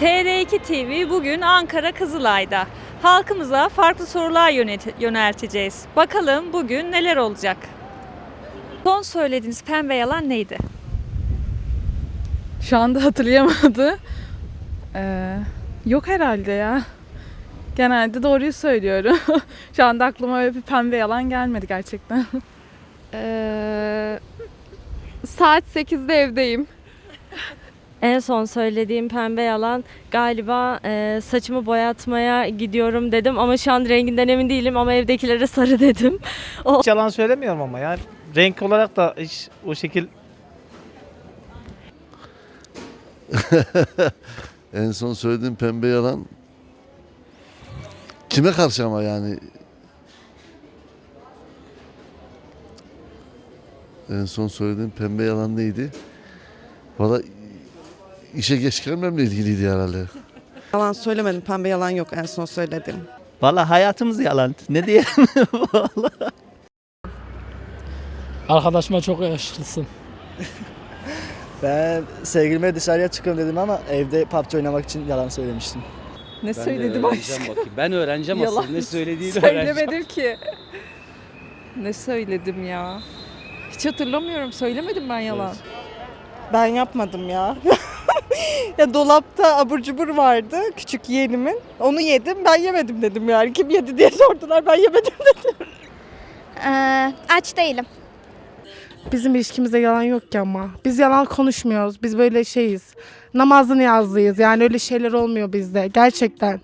TR2 TV bugün Ankara Kızılay'da. Halkımıza farklı sorular yönelteceğiz. Bakalım bugün neler olacak? Son söylediğiniz pembe yalan neydi? Şu anda hatırlayamadı. Ee, yok herhalde ya. Genelde doğruyu söylüyorum. Şu anda aklıma öyle bir pembe yalan gelmedi gerçekten. Ee, saat 8'de evdeyim. En son söylediğim pembe yalan galiba e, saçımı boyatmaya gidiyorum dedim ama şu an renginden emin değilim ama evdekilere sarı dedim. Hiç yalan söylemiyorum ama yani renk olarak da hiç o şekil En son söylediğim pembe yalan kime karşı ama yani en son söylediğim pembe yalan neydi? Valla işe geç gelmemle ilgiliydi herhalde. Yalan söylemedim. Pembe yalan yok en son söyledim. Valla hayatımız yalan. Ne diyelim? Arkadaşıma çok yakışıklısın. Ben sevgilime dışarıya çıkıyorum dedim ama evde PUBG oynamak için yalan söylemiştim. Ne Ben de öğreneceğim bakayım. Ben öğreneceğim Yalan aslında ne söylediğini öğreneceğim. Söylemedim ki. Ne söyledim ya? Hiç hatırlamıyorum. Söylemedim ben yalan. Ben yapmadım ya. Ya dolapta abur cubur vardı küçük yeğenimin. Onu yedim ben yemedim dedim yani. Kim yedi diye sordular ben yemedim dedim. Ee, aç değilim. Bizim ilişkimizde yalan yok ki ama. Biz yalan konuşmuyoruz. Biz böyle şeyiz. Namazını yazlıyız. Yani öyle şeyler olmuyor bizde. Gerçekten.